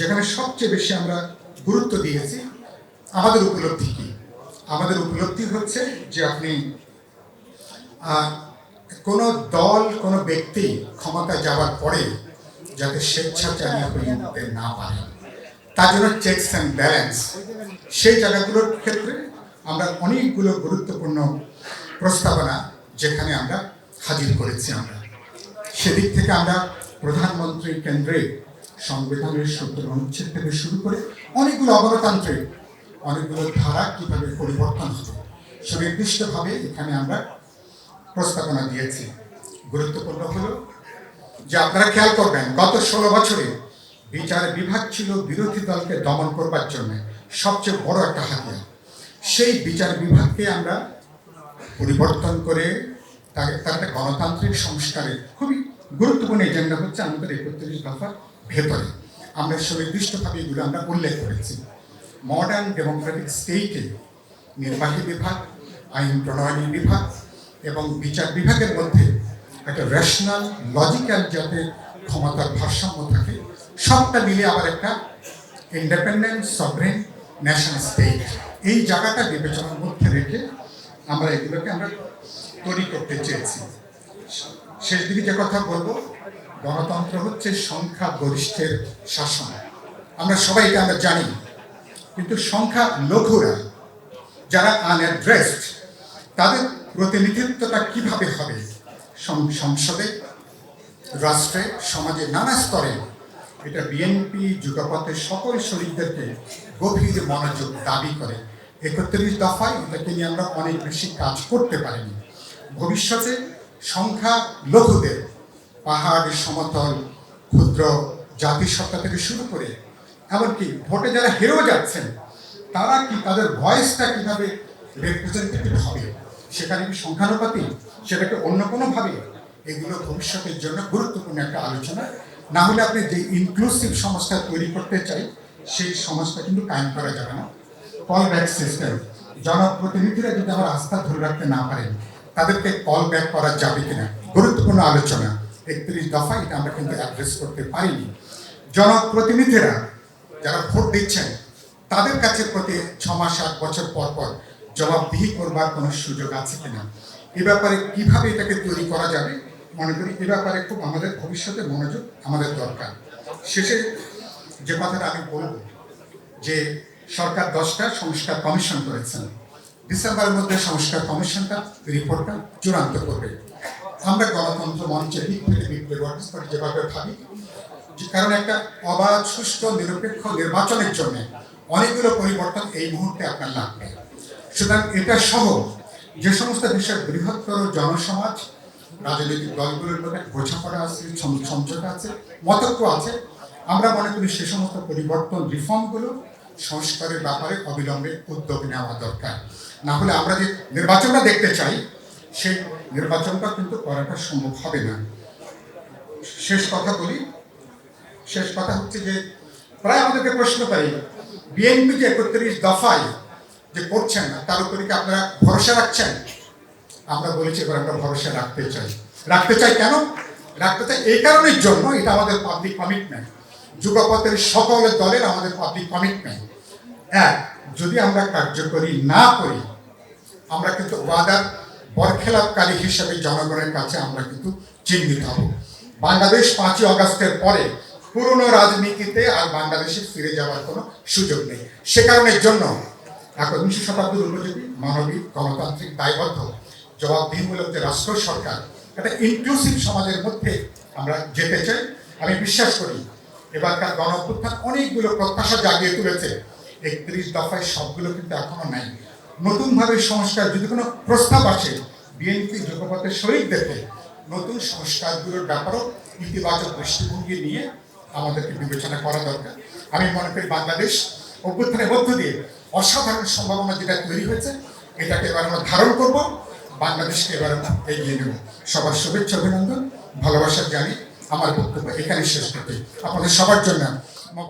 যেখানে সবচেয়ে বেশি আমরা গুরুত্ব দিয়েছি, আমাদের উপলব্ধি কি? আমাদের উপলব্ধি হচ্ছে যে আপনি কোনো দল, কোনো ব্যক্তি ক্ষমতা যাওয়ার পরে যাতে স্বেচ্ছাচারী হয়ে উঠতে না পারে, তার জন্য চেকস অ্যান্ড ব্যালেন্স সেই জায়গাগুলোর ক্ষেত্রে আমরা অনেকগুলো গুরুত্বপূর্ণ প্রস্তাবনা যেখানে আমরা হাজির করেছি আমরা। সেদিক থেকে আমরা প্রধানমন্ত্রী কেন্দ্রে সংবিধানের সত্তর অনুচ্ছেদ থেকে শুরু করে অনেকগুলো অগণতান্ত্রিক, অনেকগুলো ধারা কীভাবে পরিবর্তন হবে, সুনির্দিষ্টভাবে এখানে আমরা প্রস্তাবনা দিয়েছি। গুরুত্বপূর্ণ হলো যে আপনারা খেয়াল করবেন, গত ষোলো বছরে বিচার বিভাগ ছিল বিরোধী দলকে দমন করবার জন্য সবচেয়ে বড় একটা হাতিয়ার। সেই বিচার বিভাগকে আমরা পরিবর্তন করে তাকে তার একটা গণতান্ত্রিক সংস্কারের খুবই গুরুত্বপূর্ণ এজেন্ডা হচ্ছে আমাদের একত্রিশ দফার ভেতরে। আমরা সুনির্দিষ্টভাবে এগুলো আমরা উল্লেখ করেছি। মডার্ন ডেমোক্রেটিক স্টেটে নির্বাহী বিভাগ, আইন প্রণয়নী বিভাগ এবং বিচার বিভাগের মধ্যে একটা রেশনাল লজিক্যাল যাতে ক্ষমতার ভারসাম্য থাকে, সবটা মিলে আবার একটা ইন্ডিপেন্ডেন্ট সভরেন ন্যাশনাল স্টেট এই জায়গাটা বিবেচনার মধ্যে রেখে আমরা এগুলোকে আমরা তৈরি করতে চেয়েছি। শেষ দিকে যে কথা বলব, গণতন্ত্র হচ্ছে সংখ্যা গরিষ্ঠের শাসন। আমরা সবাই এটা আমরা জানি, কিন্তু সংখ্যা লঘুরা, যারা আনঅ্যাড্রেসড তাদের প্রতিনিধিত্বটা কীভাবে হবে? সংসদে, রাষ্ট্রে, সমাজে, নানা স্তরে, এটা বিএনপি যুগপথের সকল শরীরদেরকে গভীর মনোযোগ দাবি করে। একত্রিশ দফায় এটাকে নিয়ে আমরা অনেক বেশি কাজ করতে পারিনি। ভবিষ্যতে সংখ্যা লঘুদের পাহাড়, সমতল, ক্ষুদ্র জাতিসত্তা থেকে শুরু করে এমনকি ভোটে যারা হেরেও যাচ্ছেন, তারা কি তাদের ভয়েসটা কীভাবে রিপ্রেজেন্টেটিভ হবে? সেখানে কি সংখ্যানুপাতি সেটাকে অন্য কোনোভাবে? এগুলো ভবিষ্যতের জন্য গুরুত্বপূর্ণ একটা আলোচনা। না হলে আপনি যে ইনক্লুসিভ সমাজটা তৈরি করতে চাই, সেই সমাজটা কিন্তু কায়েম করা যাবে না। কল ব্যাক সিস্টেম জনপ্রতিনিধিরা যদি আমার আস্থা ধরে রাখতে না পারেন তাদেরকে কল ব্যাক করা যাবে কিনা? গুরুত্বপূর্ণ আলোচনা। একত্রিশ দফা এটা আমরা কিন্তু অ্যাড্রেস করতে পারিনি। জনপ্রতিনিধিরা যারা ভোট দিচ্ছেন, তাদের কাছে প্রতি ছ মাস আট বছর পর পর জবাবদিহি করবার কোনো সুযোগ আছে কিনা? এ ব্যাপারে কীভাবে এটাকে তৈরি করা যাবে? মনে করি এ ব্যাপারে খুব আমাদের ভবিষ্যতে মনোযোগ আমাদের দরকার। শেষে যে কথাটা আমি বলব, যে সরকার দশটা সংস্কার কমিশন করেছেন। ডিসেম্বরের মধ্যে সংস্কার কমিশনটা, রিপোর্টটা চূড়ান্ত করবে। আমরা গণতন্ত্র ওয়ার্কার্স যেভাবে ভাবি। কারণ একটা অবাধ, সুষ্ঠু, নিরপেক্ষ নির্বাচনের জন্য অনেকগুলো পরিবর্তন এই মুহূর্তে আপনার লাগবে। সুতরাং এটা সহ যে সমস্ত বিষয়, বৃহত্তর জনসমাজ, রাজনৈতিক দলগুলোর মধ্যে বোঝাপড়া আছে সমঝোতা আছে, মতক্য আছে, আমরা মনে করি সে সমস্ত পরিবর্তন রিফর্মগুলো সংস্কারের ব্যাপারে অবিলম্বে উদ্যোগ নেওয়া দরকার। না হলে আমরা যে নির্বাচনটা দেখতে চাই, সেই নির্বাচনটা কিন্তু করাটা সম্ভব হবে না। শেষ কথা বলি। শেষ কথা হচ্ছে যে, প্রায় আমাদেরকে প্রশ্ন পাই বিএনপি যে একত্রিশ দফায় যে করছেন না, তার উপরে কি আপনারা ভরসা রাখছেন? আমরা বলেছি এবার আমরা ভরসা রাখতে চাই। রাখতে চাই কেন? রাখতে চাই এই কারণের জন্য এটা আমাদের পাবলিক কমিটমেন্ট যুগপথের সকল দলের আমাদের পাবলিক কমিটমেন্ট এক, যদি আমরা কার্যকরী না করি, আমরা কিন্তু ওয়াদার বরখেলাপকারী হিসেবে জনগণের কাছে আমরা কিন্তু চিহ্নিত হব। বাংলাদেশ পাঁচই অগস্টের পরে পুরনো রাজনীতিতে আর বাংলাদেশে ফিরে যাওয়ার কোনো সুযোগ নেই। সে কারণের জন্য একবিংশ শতাব্দীর উপযোগী মানবিক, গণতান্ত্রিক, দায়বদ্ধ, জবাবদিহিমূলক যে রাষ্ট্র সরকার, একটা ইনক্লুসিভ সমাজের মধ্যে আমরা যেতে চাই। আমি বিশ্বাস করি, এবারকার গণ অনেকগুলো প্রত্যাশা জাগিয়ে তুলেছে। একত্রিশ দফায় সবগুলো কিন্তু এখনও নাই। নতুনভাবে সংস্কার যদি কোনো প্রস্তাব আসে, বিএনপি যুগপথের শরীর দেখে নতুন সংস্কারগুলোর ব্যাপারেও ইতিবাচক দৃষ্টিভঙ্গি নিয়ে আমাদেরকে বিবেচনা করা দরকার। আমি মনে করি বাংলাদেশ অভ্যুত্থানের মধ্য দিয়ে অসাধারণ সম্ভাবনা যেটা তৈরি হয়েছে, এটাকে এবার আমরা ধারণ করব। বাংলাদেশকে এবার এগিয়ে নেব। সবার শুভেচ্ছা, অভিনন্দন, ভালোবাসা জানি আমার বক্তব্য এখানে শেষ করতে আপনাদের সবার জন্য